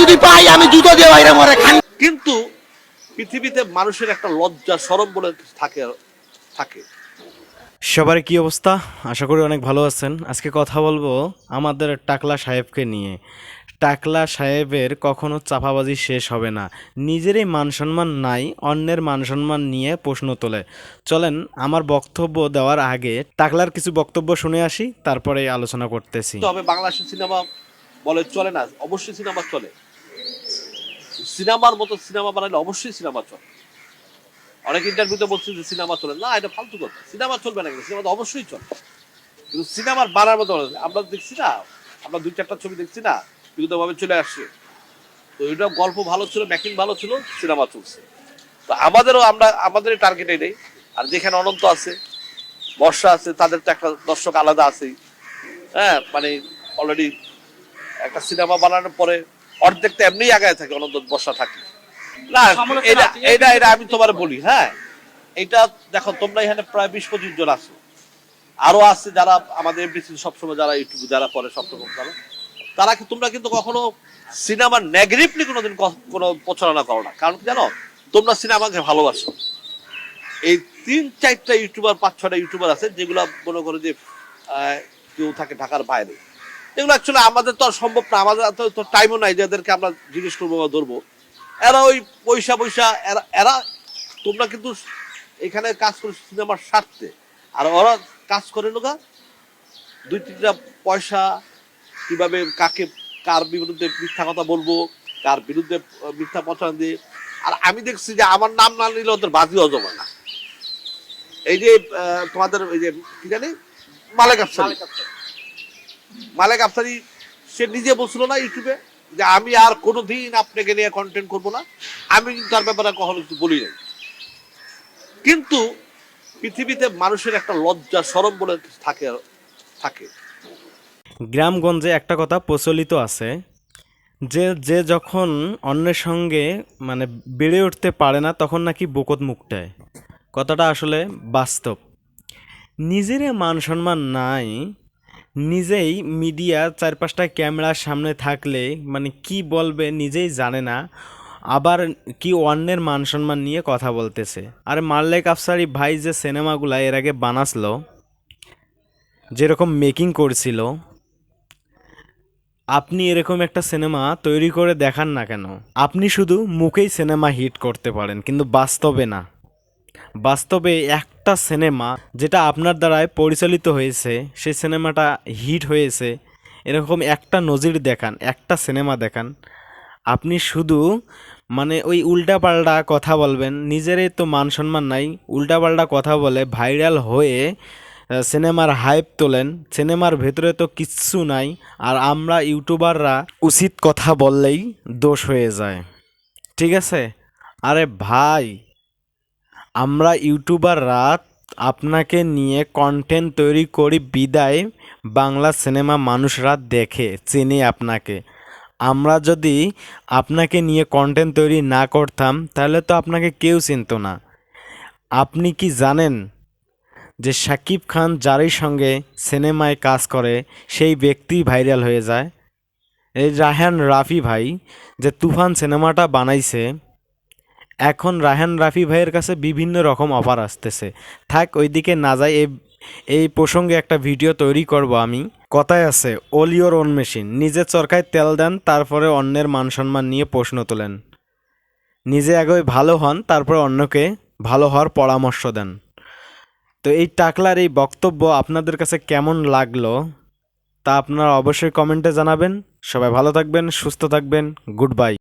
যদি পাই আমি জুতো দিয়ে বাইরে মরে খান কিন্তু পৃথিবীতে মানুষের একটা লজ্জা সরম বলে থাকে থাকে। সবার কি অবস্থা? আশা করি অনেক ভালো আছেন। আজকে কথা বলব আমাদের টাকলা সাহেবকে নিয়ে। টাকলা সাহেবের কখনো চাপাবাজি শেষ হবে না। নিজেরই মান সম্মান নাই অন্যের মান সম্মান নিয়ে প্রশ্ন তোলে। চলেন আমার বক্তব্য দেওয়ার আগে টাকলার কিছু বক্তব্য শুনে আসি তারপরে আলোচনা করতেছি। তবে বাংলাদেশের সিনেমা বলে চলে না, অবশ্যই সিনেমা চলে। সিনেমার মতো সিনেমা বানালে অবশ্যই সিনেমা চলে। অনেক ইন্টারভিউতে বলছে যে সিনেমা চলে। না, এটা ফালতু কথা। সিনেমা চলবে না কিন্তু সিনেমা তো অবশ্যই চলে। কিন্তু সিনেমার বানার মতো আমরা দেখছি না, আমরা দুই চারটা ছবি দেখছি না বিগত ভাবে চলে আসছে। তো এটা গল্প ভালো ছিল মেকিং ভালো ছিল, সিনেমা চলছে। তো আমাদেরও আমরা আমাদের টার্গেট এটাই আর যেখানে অনন্ত আছে, বর্ষা আছে, তাদের তো একটা দর্শক আলাদা আছেই। হ্যাঁ মানে অলরেডি একটা সিনেমা বানানোর পরে অর্ধেক তো এমনিই আগায় থাকে অনন্ত বর্ষা থাকে। না এটা এটা এটা আমি তোমার বলি হ্যাঁ। এটা দেখো তোমরা এখানে প্রায় বিশ পঁচিশ জন আছো। আরও আছে যারা আমাদের এমপিসি সবসময় যারা ইউটিউব যারা করে সবসময় যারা তারা কি তোমরা কিন্তু কখনো সিনেমার নেগেটিভলি কোনোদিন কোনো প্রচারণা করো না। কারণ জানো? তোমরা সিনেমাকে ভালোবাসো। এই তিন চারটা ইউটিউবার পাঁচ ছটা ইউটিউবার আছে যেগুলো মনে করো যে আহ, কেউ থাকে ঢাকার বাইরে। এগুলো অ্যাকচুয়ালি আমাদের তো আর সম্ভব না। আমাদের তো টাইমও নাই যে এদেরকে আমরা জিজ্ঞেস করব বা ধরবো। এরা ওই পয়সা পয়সা, এরা এরা তোমরা কিন্তু এখানে কাজ করো সিনেমার স্বার্থে। আর ওরা কাজ করে লোকা দুই তিনটা পয়সা, কীভাবে কাকে কার বিরুদ্ধে মিথ্যা কথা বলব, কার বিরুদ্ধে মিথ্যা প্রচার দিয়ে। আর আমি দেখছি যে আমার নাম না নিলে ওদের বাজি অজমা না। এই যে তোমাদের ওই যে কি জানি? মালেক আফসারি। মালেক আফসারি, সে নিজে বলছিল না ইউটিউবে যে আমি আর কোনোদিন আপনাকে নিয়ে কন্টেন্ট করব না। আমি কিন্তু তার ব্যাপারে কখনো কিছু বলি নাই। কিন্তু পৃথিবীতে মানুষের একটা লজ্জা সরম বলে থাকে থাকে। গ্রামগঞ্জে একটা কথা প্রচলিত আছে যে যে যখন অন্যের সঙ্গে মানে বেড়ে উঠতে পারে না, তখন নাকি বকত মুখটায় কথাটা আসলে বাস্তব। নিজের মান সম্মান নাই নিজেই মিডিয়া চার পাঁচটা ক্যামেরার সামনে থাকলে মানে কি বলবে নিজেই জানে না, আবার কি অন্যের মান সম্মান নিয়ে কথা বলতেছে। আর মাল্লেক আফসারি ভাই যে সিনেমাগুলো এর আগে বানাসলো, যেরকম মেকিং করছিল, আপনি এরকম একটা সিনেমা তৈরি করে দেখান না কেন? আপনি শুধু মুখেই সিনেমা হিট করতে পারেন, কিন্তু বাস্তবে না। বাস্তবে একটা সিনেমা যেটা আপনার দ্বারায় পরিচালিত হয়েছে, সেই সিনেমাটা হিট হয়েছে। এরকম একটা নজির দেখান, একটা সিনেমা দেখান। আপনি শুধু মানে ওই উল্টাপাল্টা কথা বলবেন, নিজেরই তো মান সম্মান নাই, উল্টাপাল্টা কথা বলে ভাইরাল হয়ে সিনেমার হাইপ তোলেন। সিনেমার ভেতরে তো কিচ্ছু নাই, আর আমরা ইউটিউবাররা উচিত কথা বললেই দোষ হয়ে যায়। ঠিক আছে? আরে ভাই আমরা ইউটিউবাররা আপনাকে নিয়ে কন্টেন্ট তৈরি করি বিদায়, বাংলা সিনেমা মানুষরা দেখে, চেনে আপনাকে। আমরা যদি আপনাকে নিয়ে কন্টেন্ট তৈরি না করতাম, তাহলে তো আপনাকে কেউ চিনতো না। আপনি কি জানেন যে শাকিব খান যারই সঙ্গে সিনেমায় কাজ করে, সেই ব্যক্তি ভাইরাল হয়ে যায়? এই রাহান রাফি ভাই যে তুফান সিনেমাটা বানাইছে এখন রাহান রাফি ভাইয়ের কাছে বিভিন্ন রকম অফার আসতেছে। থাক, ওইদিকে না যাই এই এই প্রসঙ্গে একটা ভিডিও তৈরি করব আমি। কথায় আছে অল ইওর ওন মেশিন নিজের চরকায় তেল দেন, তারপরে অন্যের মান সম্মান নিয়ে প্রশ্ন তোলেন। নিজে আগে ভালো হন, তারপরে অন্যকে ভালো হওয়ার পরামর্শ দেন। তো এই টাকলার এই বক্তব্য আপনাদের কাছে কেমন লাগল তা আপনারা অবশ্যই কমেন্টে জানাবেন। সবাই ভালো থাকবেন, সুস্থ থাকবেন, গুড বাই।